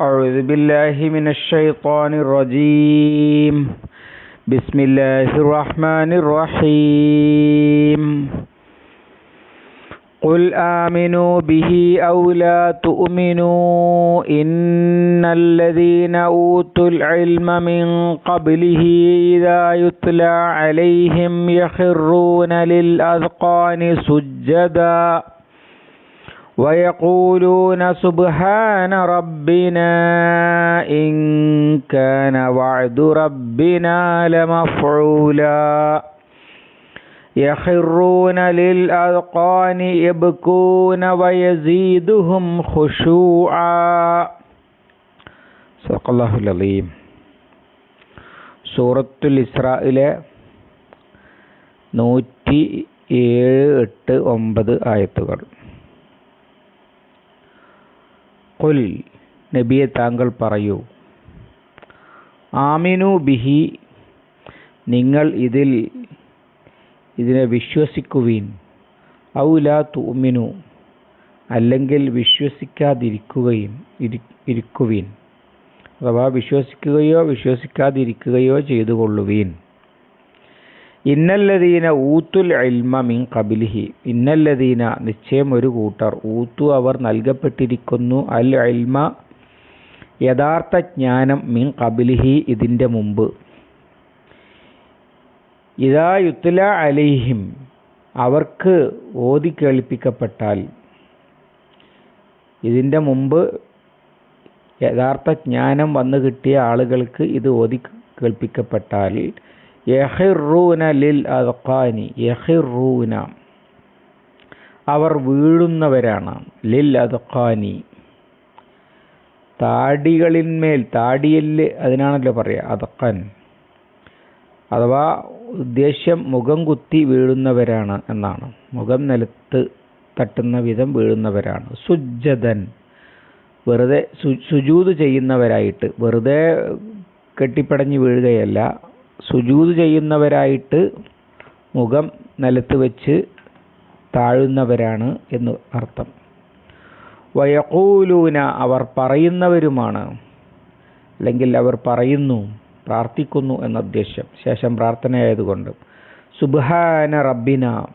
أعوذ بالله من الشيطان الرجيم. بسم الله الرحمن الرحيم. قل آمنوا به أو لا تؤمنوا إن الذين أوتوا العلم من قبله إذا يتلى عليهم يخرون للأذقان سجدا ويقولون سبحان ربنا إن كان وعد ربنا لمفعولا يخرون للأذقان يبكون ويزيدهم خشوعا صدق الله العظيم സൂറത്തുൽ ഇസ്രായിലെ നൂറ്റി ഏഴ് എട്ട് ഒമ്പത് ആയത്തുകൾ കുൽ നബിയെ താങ്കൾ പറയൂ. ആമിനു ബിഹി നിങ്ങൾ ഇതിൽ ഇതിനെ വിശ്വസിക്കുവീൻ. ഔലാ തൂമിനു അല്ലെങ്കിൽ വിശ്വസിക്കാതിരിക്കുകയും ഇരിക്കുവീൻ. അഥവാ വിശ്വസിക്കുകയോ വിശ്വസിക്കാതിരിക്കുകയോ ചെയ്തുകൊള്ളുവീൻ. ഇന്നല്ലദീന ഊത്തുൽ ഇൽമ മിൻ കബിലിഹി ഇന്നല്ലദീന നിശ്ചയം ഒരു കൂട്ടർ. ഊത്തു അവർ നൽകപ്പെട്ടിരിക്കുന്നു. അൽ ഇൽമ യഥാർത്ഥ ജ്ഞാനം മിൻ കബിലിഹി ഇതിന്റെ മുമ്പ്. ഇതാ യുത്തുല അലിഹിം അവർക്ക് ഓതി കേൾപ്പിക്കപ്പെട്ടാൽ ഇതിന്റെ മുമ്പ് യഥാർത്ഥ ജ്ഞാനം വന്നു കിട്ടിയ ആളുകൾക്ക് ഇത് ഓതി കേൾപ്പിക്കപ്പെട്ടാൽ ലിൽ അവർ വീഴുന്നവരാണ്. ലിൽ അദ്ഖാനി. താടികളിന്മേൽ താടിയൽ അതിനാണല്ലോ പറയുക അദക്കാൻ അഥവാ ഉദ്ദേശ്യം മുഖം കുത്തി വീഴുന്നവരാണ് എന്നാണ്. മുഖം നിലത്ത് തട്ടുന്ന വിധം വീഴുന്നവരാണ്. സുജ്ജതൻ. വെറുതെ സുജൂത് ചെയ്യുന്നവരായിട്ട് വെറുതെ കെട്ടിപ്പടഞ്ഞ് വീഴുകയല്ല. സുജൂത് ചെയ്യുന്നവരായിട്ട് മുഖം നിലത്ത് വെച്ച് താഴുന്നവരാണ് എന്ന് അർത്ഥം. വയക്കൂലൂന അവർ പറയുന്നവരുമാണ്. അല്ലെങ്കിൽ അവർ പറയുന്നു പ്രാർത്ഥിക്കുന്നു എന്ന ഉദ്ദേശ്യം. ശേഷം പ്രാർത്ഥനയായതുകൊണ്ട് സുബാന റബ്ബിന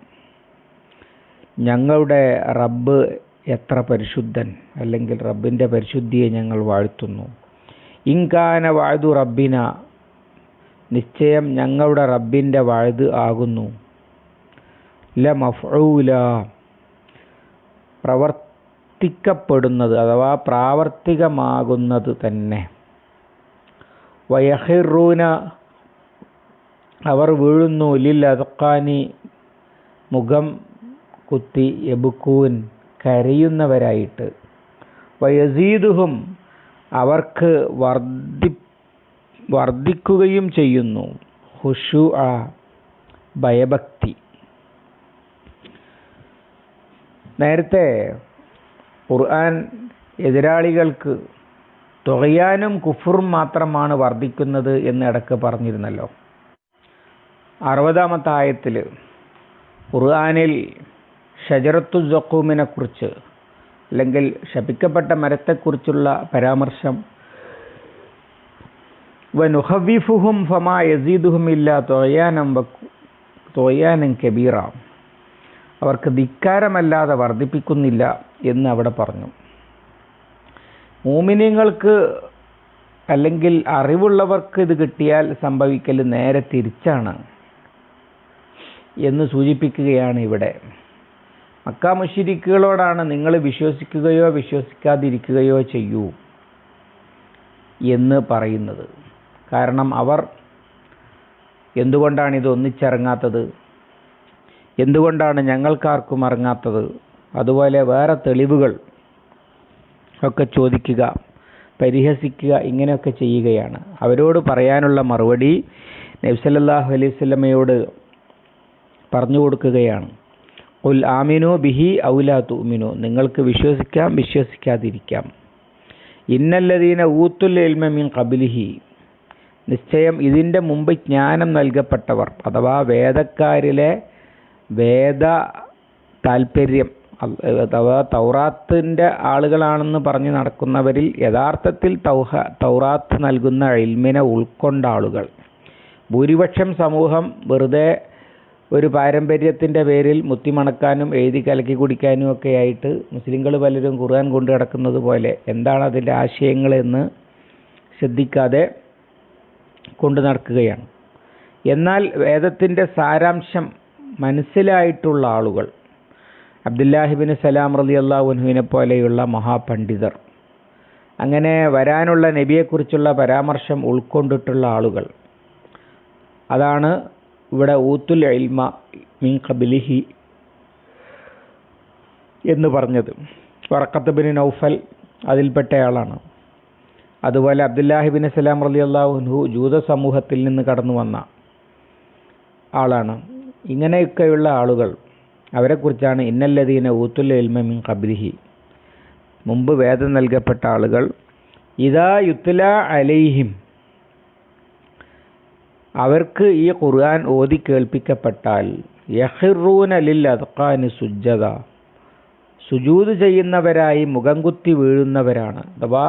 ഞങ്ങളുടെ റബ്ബ് എത്ര പരിശുദ്ധൻ. അല്ലെങ്കിൽ റബ്ബിന്റെ പരിശുദ്ധിയെ ഞങ്ങൾ വാഴ്ത്തുന്നു. ഇൻകാന വാഴ്തു റബ്ബിന നിശ്ചയം ഞങ്ങളുടെ റബ്ബിന്റെ വഴുത് ആകുന്നു. ല മഫൂല പ്രവർത്തിക്കപ്പെടുന്നത് അഥവാ പ്രാവർത്തികമാകുന്നത് തന്നെ. വയഹിറൂന. അവർ വീഴുന്നു. ലിൽ അദക്കാനി മുഖം കുത്തി എബുക്കൂൻ കരയുന്നവരായിട്ട്. വയസീദുഹും അവർക്ക് വർദ്ധി വർദ്ധിക്കുകയും ചെയ്യുന്നു. ഹുഷു ആ ഭയഭക്തി. നേരത്തെ ഖുർആൻ എതിരാളികൾക്ക് തുകയാനും കുഫറും മാത്രമാണ് വർദ്ധിക്കുന്നത് എന്ന് ഇടയ്ക്ക് പറഞ്ഞിരുന്നല്ലോ. അറുപതാമത്തെ ആയത്തിൽ ഖുർആാനിൽ ഷജറത്തു ജക്കൂമിനെക്കുറിച്ച് അല്ലെങ്കിൽ ശപിക്കപ്പെട്ട മരത്തെക്കുറിച്ചുള്ള പരാമർശം വനുഹവിഫുഹും ഫമാ യസീദുഹും ഇല്ല തൊയാനം തൊയാനം കബീറ. അവർക്ക് ധിക്കാരമല്ലാതെ വർദ്ധിപ്പിക്കുന്നില്ല എന്ന് അവിടെ പറഞ്ഞു. മൂമിനിയങ്ങൾക്ക് അല്ലെങ്കിൽ അറിവുള്ളവർക്ക് ഇത് കിട്ടിയാൽ സംഭവിക്കൽ നേരെ തിരിച്ചാണ് എന്ന് സൂചിപ്പിക്കുകയാണ് ഇവിടെ. മക്ക മുഷിരിക്കുകളോടാണ് നിങ്ങൾ വിശ്വസിക്കുകയോ വിശ്വസിക്കാതിരിക്കുകയോ ചെയ്യൂ എന്ന് പറയുന്നത്. കാരണം അവർ എന്തുകൊണ്ടാണ് ഇത് ഒന്നിച്ചിറങ്ങാത്തത്? എന്തുകൊണ്ടാണ് ഞങ്ങൾക്കാർക്കും ഇറങ്ങാത്തത് അതുപോലെ വേറെ തെളിവുകൾ ഒക്കെ ചോദിക്കുക പരിഹസിക്കുക ഇങ്ങനെയൊക്കെ ചെയ്യുകയാണ്. അവരോട് പറയാനുള്ള മറുപടി നബ്സലല്ലാഹു അലൈഹി സ്വലമയോട് പറഞ്ഞു കൊടുക്കുകയാണ്. ഉൽ ആമിനു ബിഹി ഔലാ തുമിനു നിങ്ങൾക്ക് വിശ്വസിക്കാം വിശ്വസിക്കാതിരിക്കാം. ഇന്നല്ലദീന ഊത്തുൽ എൽമ കബിലിഹി നിശ്ചയം ഇതിന്റെ മുമ്പ് ജ്ഞാനം നൽകപ്പെട്ടവർ അഥവാ വേദക്കാരിലെ വേദ താല്പര്യം അഥവാ തൗറാത്തിന്റെ ആളുകളാണെന്ന് പറഞ്ഞ് നടക്കുന്നവരിൽ യഥാർത്ഥത്തിൽ തൗഹ തൗറാത്ത് നൽകുന്ന ഇൽമിനെ ഉൾക്കൊണ്ട ആളുകൾ ഭൂരിപക്ഷം സമൂഹം വെറുതെ ഒരു പാരമ്പര്യത്തിന്റെ പേരിൽ മുത്തിമണക്കാനും എഴുതി കലക്കി കുടിക്കാനും ഒക്കെ ആയിട്ട് മുസ്ലിങ്ങൾ പലരും ഖുർആൻ കൊണ്ടു കിടക്കുന്നത് പോലെ എന്താണ് അതിന്റെ ആശയങ്ങളെന്ന് ശ്രദ്ധിക്കാതെ കൊണ്ടു നടക്കുകയാണ്. എന്നാൽ വേദത്തിന്റെ സാരാംശം മനസ്സിലായിട്ടുള്ള ആളുകൾ അബ്ദുല്ലാഹിബിൻ സലാം റലി അള്ളാഹുനുവിനെ പോലെയുള്ള മഹാപണ്ഡിതർ അങ്ങനെ വരാനുള്ള നബിയെക്കുറിച്ചുള്ള പരാമർശം ഉൾക്കൊണ്ടിട്ടുള്ള ആളുകൾ അതാണ് ഇവിടെ ഊത്തുൽ ഇൽമ മിൻ കബിലിഹി എന്ന് പറഞ്ഞത്. വറക്കത്ത് ബിൻ നൗഫൽ അതിൽപ്പെട്ടയാളാണ്. അതുപോലെ അബ്ദുല്ലാഹിബിൻ സലാം അലി അള്ളാഹുഹു ജൂത സമൂഹത്തിൽ നിന്ന് കടന്നു വന്ന ആളാണ്. ഇങ്ങനെയൊക്കെയുള്ള ആളുകൾ അവരെക്കുറിച്ചാണ് ഇന്നല്ലദീന ഊത്തുൽ ഇൽമ മിൻ കബിലിഹി മുമ്പ് വേദം നൽകപ്പെട്ട ആളുകൾ ഇതാ യുത്തുല അലൈഹിം അവർക്ക് ഈ ഖുർആൻ ഓതി കേൾപ്പിക്കപ്പെട്ടാൽ യഹിറൂന ലിൽ അദ്ഖാനി സുജ്ജത സുജൂത് ചെയ്യുന്നവരായി മുഖം കുത്തി വീഴുന്നവരാണ്. അഥവാ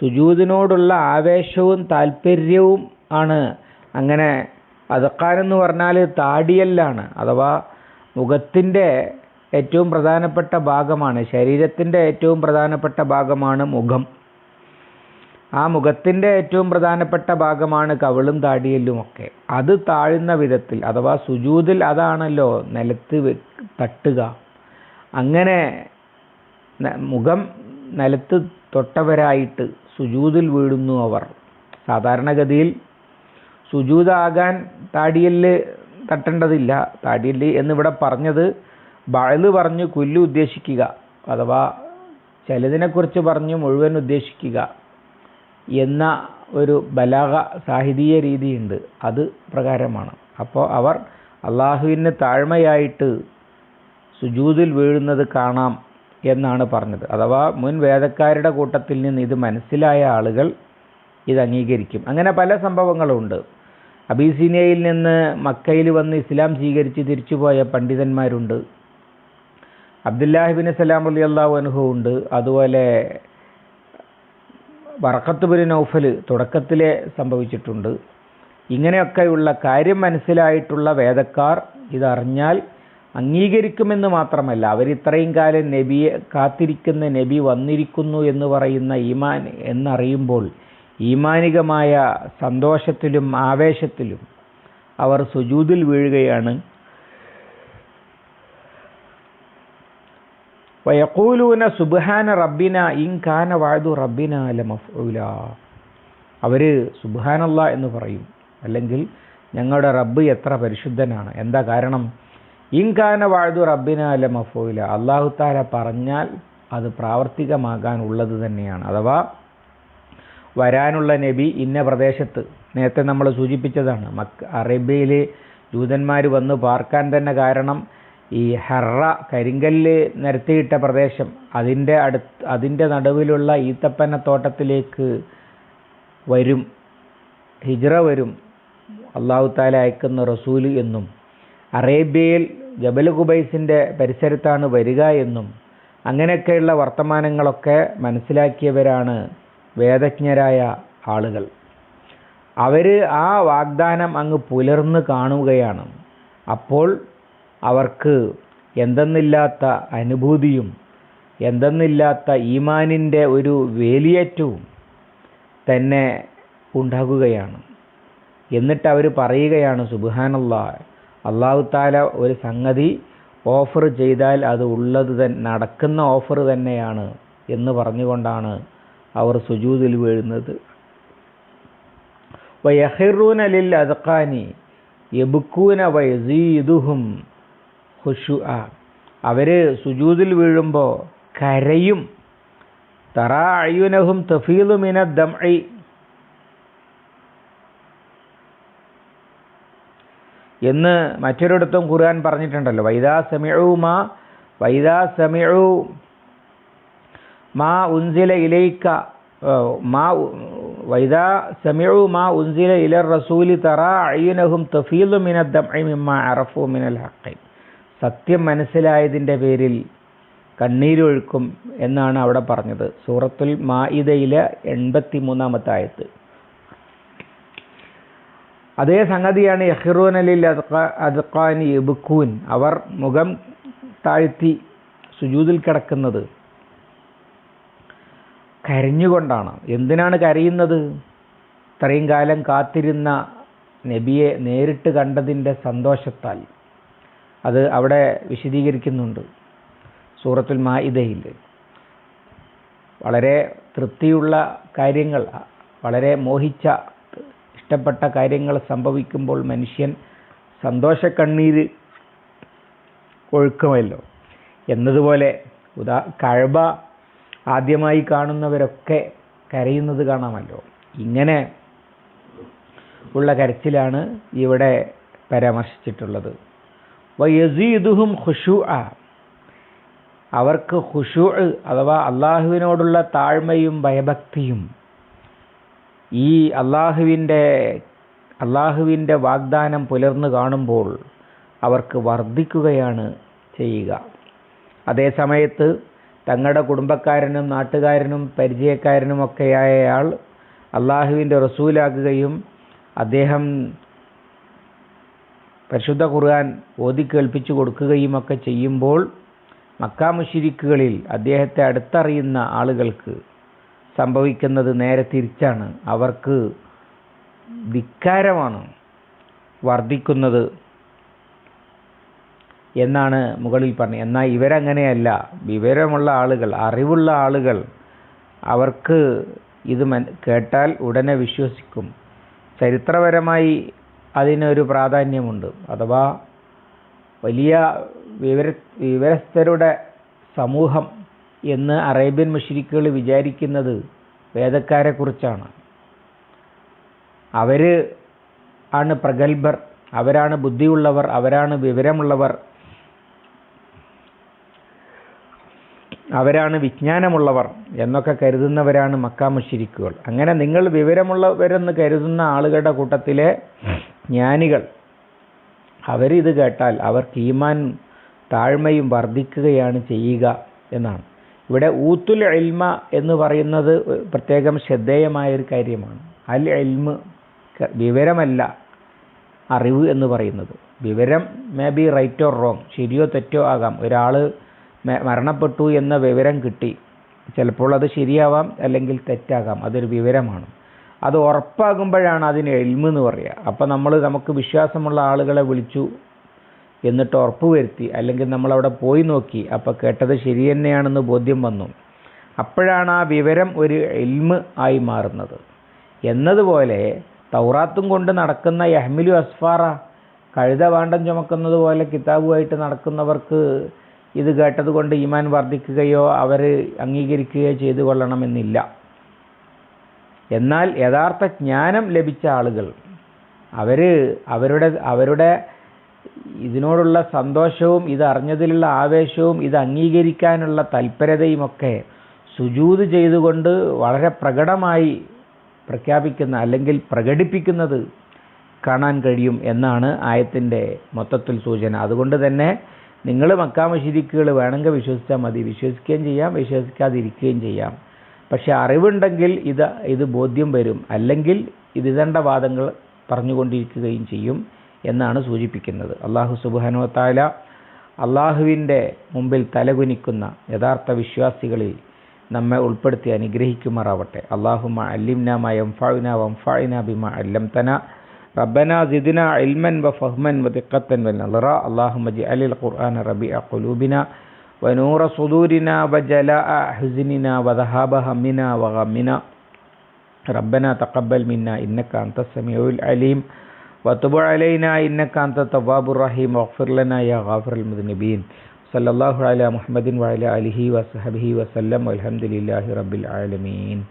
സുജൂതിനോടുള്ള ആവേശവും താല്പര്യവും ആണ്. അങ്ങനെ അദക്കാൻ എന്ന് പറഞ്ഞാൽ താടിയല്ലാണ് അഥവാ മുഖത്തിന്റെ ഏറ്റവും പ്രധാനപ്പെട്ട ഭാഗമാണ് ശരീരത്തിന്റെ ഏറ്റവും പ്രധാനപ്പെട്ട ഭാഗമാണ് മുഖം. ആ മുഖത്തിന്റെ ഏറ്റവും പ്രധാനപ്പെട്ട ഭാഗമാണ് കവിളും താടിയല്ലും ഒക്കെ. അത് താഴുന്ന വിധത്തിൽ അഥവാ സുജൂതിൽ അതാണല്ലോ നിലത്ത് തട്ടുക. അങ്ങനെ മുഖം നിലത്ത് തൊട്ടവരായിട്ട് സുജൂതിൽ വീഴുന്നു അവർ. സാധാരണഗതിയിൽ സുജൂതാകാൻ താടിയൽ തട്ടേണ്ടതില്ല. താടിയൽ എന്നിവിടെ പറഞ്ഞത് ബഴൽ പറഞ്ഞ് കുല്ല് ഉദ്ദേശിക്കുക അഥവാ ചിലതിനെക്കുറിച്ച് പറഞ്ഞ് മുഴുവൻ ഉദ്ദേശിക്കുക എന്ന ഒരു ബലാഗ സാഹിതീയ രീതിയുണ്ട്. അത് പ്രകാരമാണ്. അപ്പോൾ അവർ അള്ളാഹുവിന് താഴ്മയായിട്ട് സുജൂതിൽ വീഴുന്നത് കാണാം. എന്നാണ് പറഞ്ഞത്. അഥവാ മുൻ വേദക്കാരുടെ കൂട്ടത്തിൽ നിന്ന് ഇത് മനസ്സിലായ ആളുകൾ ഇത് അംഗീകരിക്കും. അങ്ങനെ പല സംഭവങ്ങളുണ്ട്. അബീസീനിയയിൽ നിന്ന് മക്കയിൽ വന്ന് ഇസ്ലാം സ്വീകരിച്ച് തിരിച്ചുപോയ പണ്ഡിതന്മാരുണ്ട്. അബ്ദുല്ലാഹിബിൻ സലാം അലി അള്ളാഹു അനുഭവ ഉണ്ട്. അതുപോലെ വറക്കത്ത് ബിൻ നൗഫൽ തുടക്കത്തിലെ സംഭവിച്ചിട്ടുണ്ട്. ഇങ്ങനെയൊക്കെയുള്ള കാര്യം മനസ്സിലായിട്ടുള്ള വേദക്കാർ ഇതറിഞ്ഞാൽ അംഗീകരിക്കുമെന്ന് മാത്രമല്ല അവരിത്രയും കാലം നബിയെ കാത്തിരിക്കുന്ന നബി വന്നിരിക്കുന്നു എന്ന് പറയുന്ന ഈമാൻ എന്നറിയുമ്പോൾ ഈമാനികമായ സന്തോഷത്തിലും ആവേശത്തിലും അവർ സുജൂതിൽ വീഴുകയാണ്. വയക്കൂലൂന സുബാന റബ്ബിന ഇൻകാന വാഴു റബ്ബിന ലമഫൂല അവർ സുബാനല്ല എന്ന് പറയും. അല്ലെങ്കിൽ ഞങ്ങളുടെ റബ്ബ് എത്ര പരിശുദ്ധനാണ്. എന്താ കാരണം? ഇൻകാന വാഴു റബ്ബിനാല മഫോയില അള്ളാഹു താല പറഞ്ഞാൽ അത് പ്രാവർത്തികമാകാൻ ഉള്ളത് തന്നെയാണ്. അഥവാ വരാനുള്ള നബി ഇന്ന പ്രദേശത്ത് നേരത്തെ നമ്മൾ സൂചിപ്പിച്ചതാണ്. മക്ക അറേബ്യയിൽ ജൂതന്മാർ വന്ന് പാർക്കാൻ തന്നെ കാരണം ഈ ഹെറ കരിങ്കല്ല് നിരത്തിയിട്ട പ്രദേശം. അതിന്റെ അടുത്ത് അതിന്റെ നടുവിലുള്ള ഈത്തപ്പന തോട്ടത്തിലേക്ക് വരും. ഹിജ്റ വരും. അള്ളാഹു താല അയക്കുന്ന റസൂൽ എന്നും. അറേബ്യയിൽ ജബൽ കുബൈസിന്റെ പരിസരത്താണ് വരിക എന്നും അങ്ങനെയൊക്കെയുള്ള വർത്തമാനങ്ങളൊക്കെ മനസ്സിലാക്കിയവരാണ് വേദജ്ഞരായ ആളുകൾ. അവർ ആ വാഗ്ദാനം അങ്ങ് പുലർന്ന് കാണുകയാണ്. അപ്പോൾ അവർക്ക് എന്തെന്നില്ലാത്ത അനുഭൂതിയും എന്തെന്നില്ലാത്ത ഈമാനിന്റെ ഒരു വേലിയേറ്റവും തന്നെ ഉണ്ടാകുകയാണ്. എന്നിട്ട് അവർ പറയുകയാണ് സുബാനല്ല അള്ളാഹു താല ഒരു സംഗതി ഓഫർ ചെയ്താൽ അത് ഉള്ളത് നടക്കുന്ന ഓഫർ തന്നെയാണ് എന്ന് പറഞ്ഞുകൊണ്ടാണ് അവർ സുജൂതിൽ വീഴുന്നത്. വയഹിറൂന ലിൽ അദ്ഖാനി യബുക്കൂന വയസീദുഹും ഹുഷു ആ അവർ സുജൂതിൽ വീഴുമ്പോൾ കരയും. തറാ അയ്യുനഹും തഫീലു മിന ദംഇ. എന്ന് മറ്റൊരിടത്തും ഖുർആൻ പറഞ്ഞിട്ടുണ്ടല്ലോ. വൈദാ സമിഴു മാ വൈദാ സമിഴു മാ ഉൻസില ഇലൈക്ക മാ വൈദാ സമിഴു മാ ഉൻസില ഇല റസൂലി തറ അയ്യുനഹും തഫീലു മിന ദംഇ മിമ്മ അറഫു മിനൽ ഹക്കൈ സത്യം മനസ്സിലായതിന്റെ പേരിൽ കണ്ണീരൊഴുക്കും എന്നാണ് അവിടെ പറഞ്ഞത്. സൂറത്തുൽ മാഇദയിലെ എൺപത്തി മൂന്നാമത്തെ ആയത്ത്. അതേ സംഗതിയാണ് യഹിറൂൻ അലിൽ അദ്ഖാനി ഇബുക്കൂൻ അവർ മുഖം താഴ്ത്തി സുജൂതിൽ കിടക്കുന്നത് കരഞ്ഞുകൊണ്ടാണ്. എന്തിനാണ് കരയുന്നത്? ഇത്രയും കാലം കാത്തിരുന്ന നബിയെ നേരിട്ട് കണ്ടതിന്റെ സന്തോഷത്താൽ. അത് അവിടെ വിശദീകരിക്കുന്നുണ്ട് സൂറത്തുൽ മാഇദയിൽ. വളരെ തൃപ്തിയുള്ള കാര്യങ്ങൾ വളരെ മോഹിച്ച ഇഷ്ടപ്പെട്ട കാര്യങ്ങൾ സംഭവിക്കുമ്പോൾ മനുഷ്യൻ സന്തോഷക്കണ്ണീര് ഒഴുക്കുമല്ലോ. എന്നതുപോലെ ഉദാ കഴബ ആദ്യമായി കാണുന്നവരൊക്കെ കരയുന്നത് കാണാമല്ലോ. ഇങ്ങനെ ഉള്ള കരച്ചിലാണ് ഇവിടെ പരാമർശിച്ചിട്ടുള്ളത്. വയസീദുഹും ഖുഷു അവർക്ക് ഖുഷു അഥവാ അള്ളാഹുവിനോടുള്ള താഴ്മയും ഭയഭക്തിയും ഈ അള്ളാഹുവിന്റെ അള്ളാഹുവിന്റെ വാഗ്ദാനം പുലർന്നു കാണുമ്പോൾ അവർക്ക് വർദ്ധിക്കുകയാണ് ചെയ്യുക. അതേ സമയത്ത് തങ്ങളുടെ കുടുംബക്കാരനും നാട്ടുകാരനും പരിചയക്കാരനും ഒക്കെയായ അയാൾ അള്ളാഹുവിന്റെ റസൂലാകുകയും അദ്ദേഹം പരിശുദ്ധ ഖുർആൻ കൊടുക്കുകയും ഒക്കെ ചെയ്യുമ്പോൾ മക്കാമുഷിരിക്കുകളിൽ അദ്ദേഹത്തെ അടുത്തറിയുന്ന ആളുകൾക്ക് സംഭവിക്കുന്നത് നേരെ തിരിച്ചാണ്. അവർക്ക് ധിക്കാരമാണ് വർദ്ധിക്കുന്നത് എന്നാണ് മുകളിൽ പറഞ്ഞത്. എന്നാൽ ഇവരങ്ങനെയല്ല. വിവരമുള്ള ആളുകൾ അറിവുള്ള ആളുകൾ അവർക്ക് ഇത് കേട്ടാൽ ഉടനെ വിശ്വസിക്കും. ചരിത്രപരമായി അതിനൊരു പ്രാധാന്യമുണ്ട്. അഥവാ വലിയ വിവര വിവരസ്ഥരുടെ സമൂഹം എന്ന് അറേബ്യൻ മുഷരിക്കുകൾ വിചാരിക്കുന്നത് വേദക്കാരെക്കുറിച്ചാണ്. അവർ ആണ് പ്രഗത്ഭർ അവരാണ് ബുദ്ധിയുള്ളവർ അവരാണ് വിവരമുള്ളവർ അവരാണ് വിജ്ഞാനമുള്ളവർ എന്നൊക്കെ കരുതുന്നവരാണ് മക്കാ മുഷിരിക്കുകൾ. അങ്ങനെ നിങ്ങൾ വിവരമുള്ളവരെന്ന് കരുതുന്ന ആളുകളുടെ കൂട്ടത്തിലെ ജ്ഞാനികൾ അവരിത് കേട്ടാൽ അവർക്ക് ഈമാൻ താഴ്മയും വർദ്ധിക്കുകയാണ് ചെയ്യുക എന്നാണ്. ഇവിടെ ഊത്തുൽ ഇൽമ എന്ന് പറയുന്നത് പ്രത്യേകം ശ്രദ്ധേയമായ ഒരു കാര്യമാണ്. അൽ എൽമ് വിവരമല്ല അറിവ് എന്ന് പറയുന്നത്. വിവരം may be right or wrong ശരിയോ തെറ്റോ ആകാം. ഒരാൾ മരണപ്പെട്ടു എന്ന വിവരം കിട്ടി. ചിലപ്പോൾ അത് ശരിയാവാം അല്ലെങ്കിൽ തെറ്റാകാം. അതൊരു വിവരമാണ്. അത് ഉറപ്പാകുമ്പോഴാണ് അതിന് എൽമ് എന്ന് പറയുക അപ്പോൾ നമ്മൾ നമുക്ക് വിശ്വാസമുള്ള ആളുകളെ വിളിച്ചു എന്നിട്ട് ഉറപ്പ് വരുത്തി അല്ലെങ്കിൽ നമ്മളവിടെ പോയി നോക്കി. അപ്പോൾ കേട്ടത് ശരി തന്നെയാണെന്ന് ബോധ്യം വന്നു. അപ്പോഴാണ് ആ വിവരം ഒരു എൽമ് ആയി മാറുന്നത്. എന്നതുപോലെ തൗറാത്തും കൊണ്ട് നടക്കുന്ന യഹ്മിലു അസ്ഫാറ കഴുത വാണ്ടം ചുമക്കുന്നത് പോലെ കിതാബുമായിട്ട് നടക്കുന്നവർക്ക് ഇത് കേട്ടത് കൊണ്ട് ഈമാൻ വർദ്ധിക്കുകയോ അവർ അംഗീകരിക്കുകയോ ചെയ്തു കൊള്ളണമെന്നില്ല. എന്നാൽ യഥാർത്ഥ ജ്ഞാനം ലഭിച്ച ആളുകൾ അവർ അവരുടെ അവരുടെ ഇതിനോടുള്ള സന്തോഷവും ഇത് അറിഞ്ഞതിലുള്ള ആവേശവും ഇത് അംഗീകരിക്കാനുള്ള തൽപരതയുമൊക്കെ സുജൂത് ചെയ്തുകൊണ്ട് വളരെ പ്രകടമായി പ്രഖ്യാപിക്കുന്ന അല്ലെങ്കിൽ പ്രകടിപ്പിക്കുന്നത് കാണാൻ കഴിയും എന്നാണ് ആയത്തിന്റെ മൊത്തത്തിൽ സൂചന. അതുകൊണ്ട് തന്നെ നിങ്ങൾ മക്കാമശിരിക്കുകൾ വേണമെങ്കിൽ വിശ്വസിച്ചാൽ മതി. വിശ്വസിക്കുകയും ചെയ്യാം വിശ്വസിക്കാതിരിക്കുകയും ചെയ്യാം. പക്ഷെ അറിവുണ്ടെങ്കിൽ ഇത് ഇത് ബോധ്യം വരും. അല്ലെങ്കിൽ ഇത് ഇതണ്ട വാദങ്ങൾ പറഞ്ഞുകൊണ്ടിരിക്കുകയും ചെയ്യും. എന്നാണ് സൂചിപ്പിക്കുന്നത് അള്ളാഹു സുബാനോ താല അള്ളാഹുവിൻ്റെ മുമ്പിൽ തലകുനിക്കുന്ന യഥാർത്ഥ വിശ്വാസികളിൽ നമ്മെ ഉൾപ്പെടുത്തി അനുഗ്രഹിക്കുമാറാവട്ടെ അള്ളാഹുമ അല്ലിംന യംഫാവിന വംഫായിന ബിമ അല്ലംതന ربنا زدنا علما وفهما ودقة ونظرا اللهم اجعل القرآن ربيع قلوبنا ونور صدورنا وجلاء حزننا وذهاب همنا وغمنا ربنا تقبل منا إنك أنت السميع العليم വത്തുബ അലൈന ഇന്നക്കാന്ത തവാബുർ റഹീം ഒഫിർലന യാ ഗാഫർ അൽ സല്ലല്ലാഹു അല മുഹമ്മദിൻ വഅല അലിഹി വസഹബിഹി വസല്ലം അൽഹംദുലില്ലാഹി റബ്ബിൽ ആലമീൻ